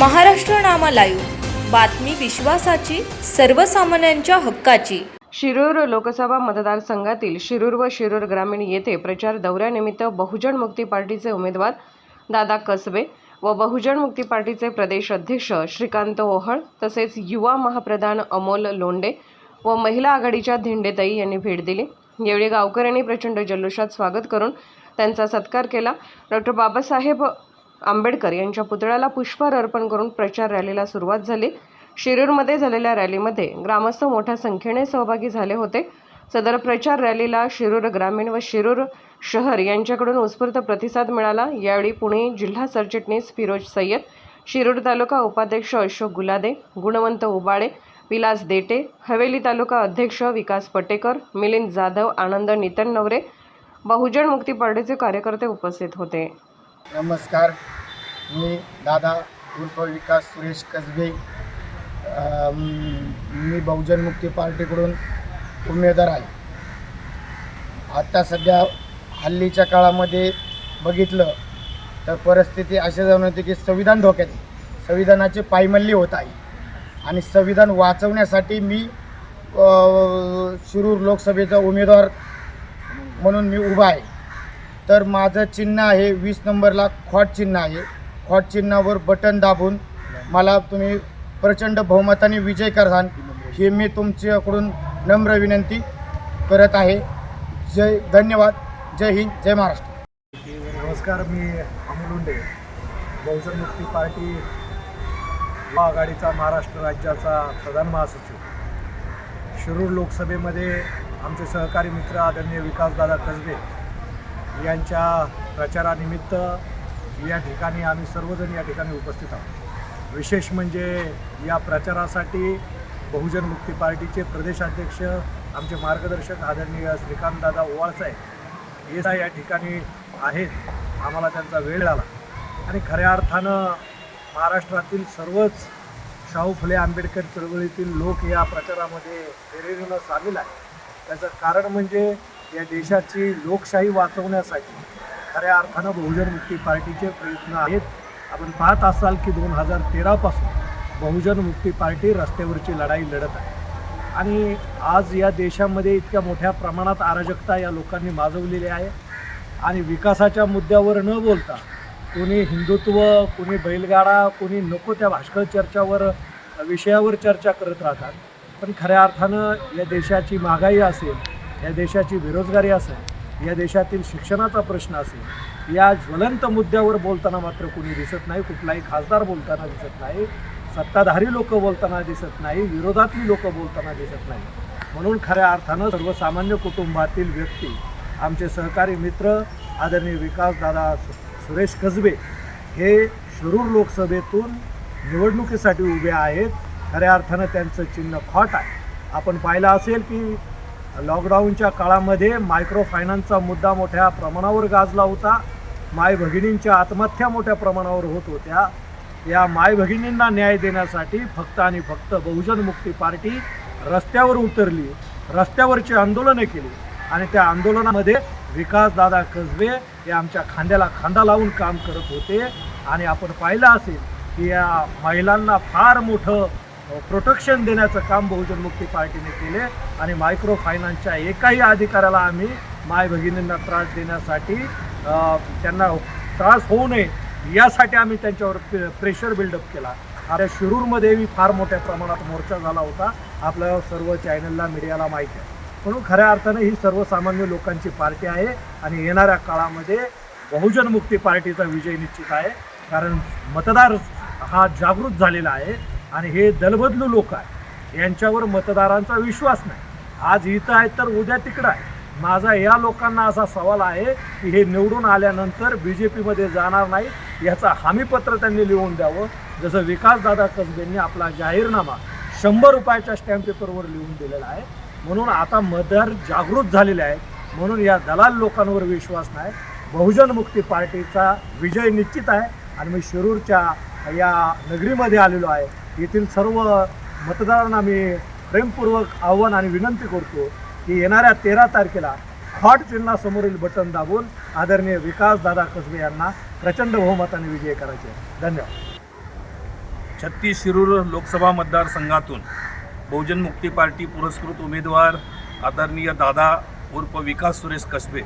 Maharashtra Nama live बातमी विश्वासाची सर्वसामान्यांच्या हक्काची. शिरूर लोकसभा मतदारसंघातील शिरूर व शिरूर ग्रामीण येथे प्रचार दौऱ्यानिमित्त बहुजन मुक्ती पार्टीचे उमेदवार दादा कसबे व बहुजन मुक्ती पार्टीचे प्रदेश अध्यक्ष श्रीकांत ओहळ तसेच युवा महाप्रधान अमोल लोंडे व महिला आघाडीच्या धिंडेताई यांनी भेट दिली. यावेळी गावकऱ्यांनी प्रचंड जल्लोषात स्वागत करून त्यांचा सत्कार केला. डॉक्टर बाबासाहेब आंबेडकर यांच्या पुतळ्याला पुष्पहार अर्पण करून प्रचार रॅलीला सुरुवात झाली. शिरूरमध्ये झालेल्या रॅलीमध्ये ग्रामस्थ मोठ्या संख्येने सहभागी झाले होते. सदर प्रचार रॅलीला शिरूर ग्रामीण व शिरूर शहर यांच्याकडून उत्स्फूर्त प्रतिसाद मिळाला. यावेळी पुणे जिल्हा सरचिटणीस फिरोज सय्यद शिरूर तालुका उपाध्यक्ष अशोक गुलादे गुणवंत उबाळे विलास देटे हवेली तालुका अध्यक्ष विकास पटेकर मिलिंद जाधव आनंद नितन नवरे बहुजन मुक्ती पार्टीचे कार्यकर्ते उपस्थित होते. नमस्कार मी दादा उर्फ विकास सुरेश कसबे. मी बहुजन मुक्ती पार्टीकडून उमेदवार आहे. आत्ता सध्या हल्लीच्या काळामध्ये बघितलं तर परिस्थिती अशी जाऊन होती की संविधान धोक्यात आहे. संविधानाची पायमल्ली होत आहे. आणि संविधान वाचवण्यासाठी मी शिरूर लोकसभेचा उमेदवार म्हणून मी उभा आहे. तर माझं चिन्ह आहे वीस नंबरला खॉट चिन्ह आहे. खॉट चिन्हावर बटन दाबून मला तुम्ही प्रचंड बहुमताने विजय कराल हे मी तुमच्याकडून नम्र विनंती करत आहे. जय धन्यवाद. जय हिंद जय महाराष्ट्र. नमस्कार मी अमोल उंडे बहुजन मुक्ती पार्टी युवा आघाडीचा महाराष्ट्र राज्याचा प्रधान महासचिव. शिरूर लोकसभेमध्ये आमचे सहकारी मित्र आदरणीय विकासदादा कसबे यांच्या प्रचारानिमित्त या ठिकाणी आम्ही सर्वजण या ठिकाणी उपस्थित आहोत. विशेष म्हणजे या प्रचारासाठी बहुजन मुक्ती पार्टीचे प्रदेशाध्यक्ष आमचे मार्गदर्शक आदरणीय श्रीकांतदादा ओवाळसाहेब हे सा या ठिकाणी आहेत. आम्हाला त्यांचा वेळ आला आणि खऱ्या अर्थानं महाराष्ट्रातील सर्वच शाहू फुले आंबेडकर चळवळीतील लोक या प्रचारामध्ये प्रेरणेनं सामील आहे त्याचं कारण म्हणजे या देशाची लोकशाही वाचवण्यासाठी खऱ्या अर्थानं बहुजन मुक्ती पार्टीचे प्रयत्न आहेत. आपण पाहत असाल की दोन हजार तेरापासून बहुजन मुक्ती पार्टी रस्त्यावरची लढाई लढत आहे. आणि आज या देशामध्ये इतक्या मोठ्या प्रमाणात अराजकता या लोकांनी माजवलेली आहे. आणि विकासाच्या मुद्द्यावर न बोलता कोणी हिंदुत्व कोणी बैलगाडा कोणी नको त्या भाष्कळ चर्चावर विषयावर चर्चा करत राहतात. पण खऱ्या अर्थानं या देशाची महागाई असेल या देशाची बेरोजगारी असेल या देशातील शिक्षणाचा प्रश्न असेल या ज्वलंत मुद्द्यावर बोलताना मात्र कुणी दिसत नाही कुठलाही खासदार बोलताना दिसत नाही सत्ताधारी लोक बोलताना दिसत नाही विरोधातली लोक बोलताना दिसत नाही. म्हणून खऱ्या अर्थानं सर्वसामान्य कुटुंबातील व्यक्ती आमचे सहकारी मित्र आदरणीय विकासदादा सुरेश कसबे हे शिरूर लोकसभेतून निवडणुकीसाठी उभे आहेत. खऱ्या अर्थानं त्यांचं चिन्ह खॉट आहे. आपण पाहिलं असेल की लॉकडाऊनच्या काळामध्ये मायक्रो फायनान्सचा मुद्दा मोठ्या प्रमाणावर गाजला होता. माय भगिनींच्या आत्महत्या मोठ्या प्रमाणावर होत होत्या. या माय भगिनींना न्याय देण्यासाठी फक्त आणि फक्त बहुजन मुक्ती पार्टी रस्त्यावर उतरली रस्त्यावरची आंदोलनं केली आणि त्या आंदोलनामध्ये विकासदादा कसबे हे आमच्या खांद्याला खांदा लावून काम करत होते. आणि आपण पाहिलं असेल की या महिलांना फार मोठं हो, प्रोटेक्शन देण्याचं काम बहुजन मुक्ती पार्टीने केले आणि मायक्रो फायनान्सच्या एकाही अधिकाऱ्याला आम्ही माय भगिनींना त्रास देण्यासाठी त्यांना त्रास होऊ नये यासाठी आम्ही त्यांच्यावर प्रे- प्रेशर बिल्डअप केला. आपल्या शिरूरमध्येही फार मोठ्या प्रमाणात मोर्चा झाला होता. आपल्या सर्व चॅनलला मीडियाला माहिती आहे. म्हणून खऱ्या अर्थानं ही सर्वसामान्य लोकांची पार्टी आहे आणि येणाऱ्या काळामध्ये बहुजन मुक्ती पार्टीचा विजय निश्चित आहे. कारण मतदार हा जागृत झालेला आहे. आणि हे दलबदलू लोक आहे यांच्यावर मतदारांचा विश्वास नाही. आज इथं आहे तर उद्या तिकडं आहे माझा या लोकांना असा सवाल आहे की हे निवडून आल्यानंतर बी जे पीमध्ये जाणार नाही याचं हमीपत्र त्यांनी लिहून द्यावं. जसं विकासदादा कसबेंनी आपला जाहीरनामा शंभर रुपयाच्या स्टॅम्प पेपरवर लिहून दिलेला आहे. म्हणून आता मतदार जागृत झालेले आहेत. म्हणून या दलाल लोकांवर विश्वास नाही. बहुजन मुक्ती पार्टीचा विजय निश्चित आहे. आणि मी शिरूरच्या या नगरीमध्ये आलेलो आहे. येथील सर्व मतदारांना मी प्रेमपूर्वक आव्हान आणि विनंती करतो की येणाऱ्या तेरा तारखेला हॉट चिन्हासमोरील बटन दाबून आदरणीय विकास दादा कसबे यांना प्रचंड बहुमताने विजय करायचे. धन्यवाद. छत्तीस शिरूर लोकसभा मतदारसंघातून बहुजन मुक्ती पार्टी पुरस्कृत उमेदवार आदरणीय दादा उर्फ विकास सुरेश कसबे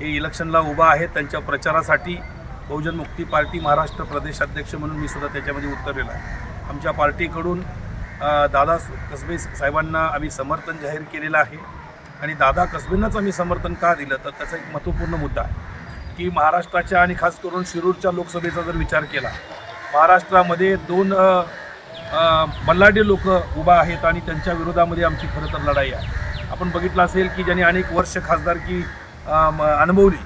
हे इलेक्शनला उभा आहेत. त्यांच्या प्रचारासाठी बहुजन मुक्ती पार्टी महाराष्ट्र प्रदेश अध्यक्ष म्हणून मी सुद्धा त्याच्यामध्ये उतरलेलो आहे. आमच्या पार्टीकडून दादा कसबे साहेबांना आम्ही समर्थन जाहीर केलेलं आहे. आणि दादा कसबेंनाच आम्ही समर्थन का दिलं? तर त्याचा एक महत्त्वपूर्ण मुद्दा आहे की महाराष्ट्राच्या आणि खास करून शिरूरच्या लोकसभेचा जर विचार केला महाराष्ट्रामध्ये दोन बल्लाढ्य लोक उभा आहेत आणि त्यांच्या विरोधामध्ये आमची खरं तर लढाई आहे. आपण बघितलं असेल की ज्यांनी अनेक वर्ष खासदारकी म- अनुभवली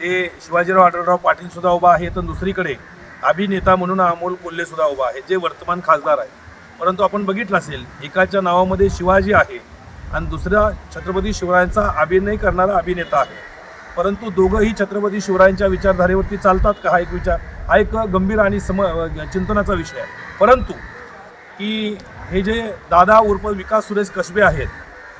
ते शिवाजीराव आढळराव पाटीलसुद्धा उभा आहे तर दुसरीकडे अभिनेता म्हणून अमोल कोल्हेसुद्धा उभा आहे जे वर्तमान खासदार आहेत परंतु आपण बघितलं असेल एकाच्या नावामध्ये शिवाजी आहे आणि दुसरा छत्रपती शिवरायांचा अभिनय करणारा अभिनेता आहे. परंतु दोघंही छत्रपती शिवरायांच्या विचारधारेवरती चालतात का? हा एक विचार हा एक गंभीर आणि सम चिंतनाचा विषय आहे. परंतु की हे जे दादा उर्फ विकास सुरेश कसबे आहेत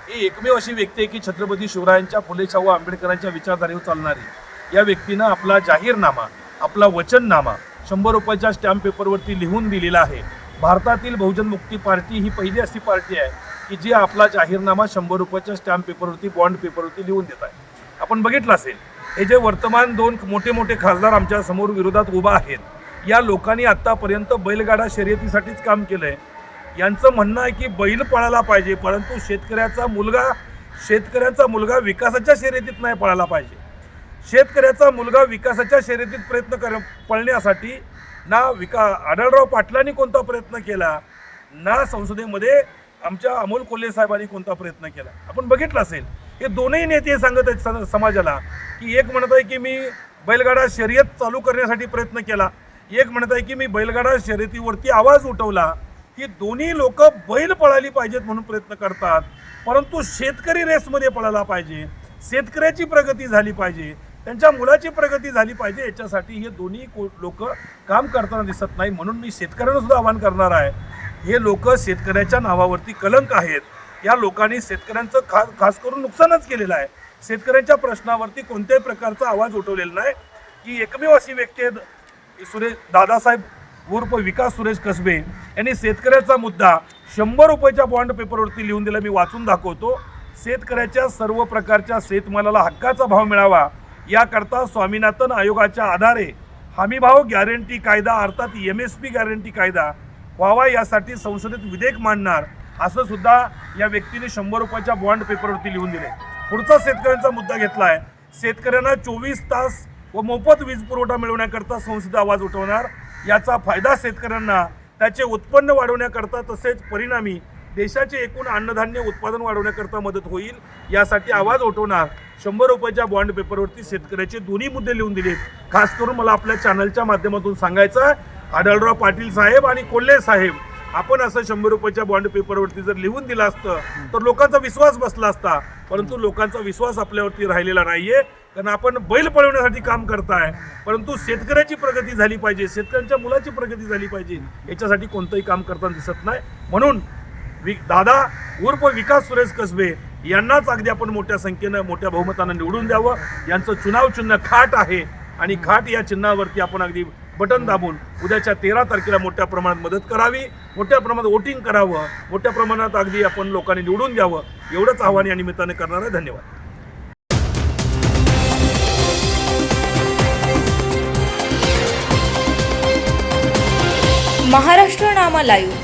ही एकमेव अशी व्यक्ती आहे की छत्रपती शिवरायांच्या फुले शाहू आंबेडकरांच्या विचारधारेवर चालणारी. या व्यक्तीनं आपला जाहीरनामा आपला वचननामा शंभर रुपयाच्या स्टॅम्प पेपरवरती लिहून दिलेला आहे. भारतातील बहुजन मुक्ती पार्टी ही पहिली अशी पार्टी आहे की जी आपला जाहीरनामा शंभर रुपयाच्या स्टॅम्प पेपरवरती बॉन्ड पेपरवरती लिहून देत आहे. आपण बघितलं असेल हे जे वर्तमान दोन मोठे मोठे खासदार आमच्यासमोर विरोधात उभा आहेत या लोकांनी आत्तापर्यंत बैलगाडा शर्यतीसाठीच काम केलं आहे यांचं म्हणणं आहे की बैल पळायला पाहिजे परंतु शेतकऱ्याचा मुलगा शेतकऱ्याचा मुलगा विकासाच्या शर्यतीत नाही पळायला पाहिजे. शेतकऱ्याचा मुलगा विकासाच्या शर्यतीत प्रयत्न कर पळण्यासाठी ना विका आढळराव पाटलांनी कोणता प्रयत्न केला? ना संसदेमध्ये आमच्या अमोल कोल्हे साहेबांनी कोणता प्रयत्न केला? आपण बघितलं असेल हे दोनही नेते सांगत आहेत समाजाला की एक म्हणत आहे की मी बैलगाडा शर्यत चालू करण्यासाठी प्रयत्न केला. एक म्हणत आहे की मी बैलगाडा शर्यतीवरती आवाज उठवला. की दोन्ही लोक बैल पळाली पाहिजेत म्हणून प्रयत्न करतात. परंतु शेतकरी रेसमध्ये पळायला पाहिजे. शेतकऱ्याची प्रगती झाली पाहिजे. त्यांच्या मुलाची प्रगती झाली पाहिजे याच्यासाठी हे दोन्ही लोक काम करताना दिसत नाही म्हणून मी शेतकऱ्यांना सुद्धा आवाहन करणार आहे. हे लोक शेतकऱ्याच्या नावावरती कलंक आहेत. या लोकांनी शेतकऱ्यांचं खास खास करून नुकसानच केलेलं आहे. शेतकऱ्यांच्या प्रश्नावरती कोणत्याही प्रकारचा आवाज उठवलेला नाही. की एकमेव अशी व्यक्ती आहे सुरेश दादासाहेब उर्फ विकास सुरेश कसबे यांनी शेतकऱ्याचा मुद्दा शंभर रुपयाच्या बॉन्ड पेपरवरती लिहून दिला मी वाचून दाखवतो. शेतकऱ्याच्या सर्व प्रकारच्या शेतमालाला हक्काचा भाव मिळावा. याकरता स्वामीनाथन आयोगाच्या आधारे हमीभाव गॅरंटी कायदा अर्थात एम एस पी गॅरंटी कायदा व्हावा यासाठी संसदेत विधेयक मांडणार असं सुद्धा या व्यक्तीने शंभर रुपयाच्या बॉन्ड पेपरवरती लिहून दिले पुढचा शेतकऱ्यांचा मुद्दा घेतला आहे शेतकऱ्यांना चोवीस तास व मोफत वीज पुरवठा मिळवण्याकरता संसद आवाज उठवणार. याचा फायदा शेतकऱ्यांना त्याचे उत्पन्न वाढवण्याकरता तसेच परिणामी देशाचे एकूण अन्नधान्य उत्पादन वाढवण्याकरता मदत होईल यासाठी आवाज उठवणार. शंभर रुपयाच्या बॉन्ड पेपरवरती शेतकऱ्याचे दोन्ही मुद्दे लिहून दिले खास करून मला आपल्या चॅनलच्या माध्यमातून सांगायचं आहे, आढळराव पाटील साहेब आणि कोल्हे साहेब. आपण असं शंभर रुपयाच्या बॉन्ड पेपरवरती जर लिहून दिलं असतं तर लोकांचा विश्वास बसला असता. परंतु लोकांचा विश्वास आपल्यावरती राहिलेला नाहीये. कारण आपण बैल पळवण्यासाठी काम करताय. परंतु शेतकऱ्याची प्रगती झाली पाहिजे शेतकऱ्यांच्या मुलाची प्रगती झाली पाहिजे याच्यासाठी कोणतंही काम करताना दिसत नाही. म्हणून वि दादा उर्फ विकास सुरेश कसबे यांनाच अगदी आपण मोठ्या संख्येनं मोठ्या बहुमतानं निवडून द्यावं. यांचं चुनाव चिन्ह खाट आहे आणि खाट या चिन्हावरती आपण अगदी बटन दाबून उद्याच्या तेरा तारखेला मोठ्या प्रमाणात मदत करावी मोठ्या प्रमाणात वोटिंग करावं मोठ्या प्रमाणात अगदी आपण लोकांनी निवडून द्यावं एवढंच आव्हान या निमित्ताने करणार आहे. धन्यवाद. महाराष्ट्र नामा लाईव्ह.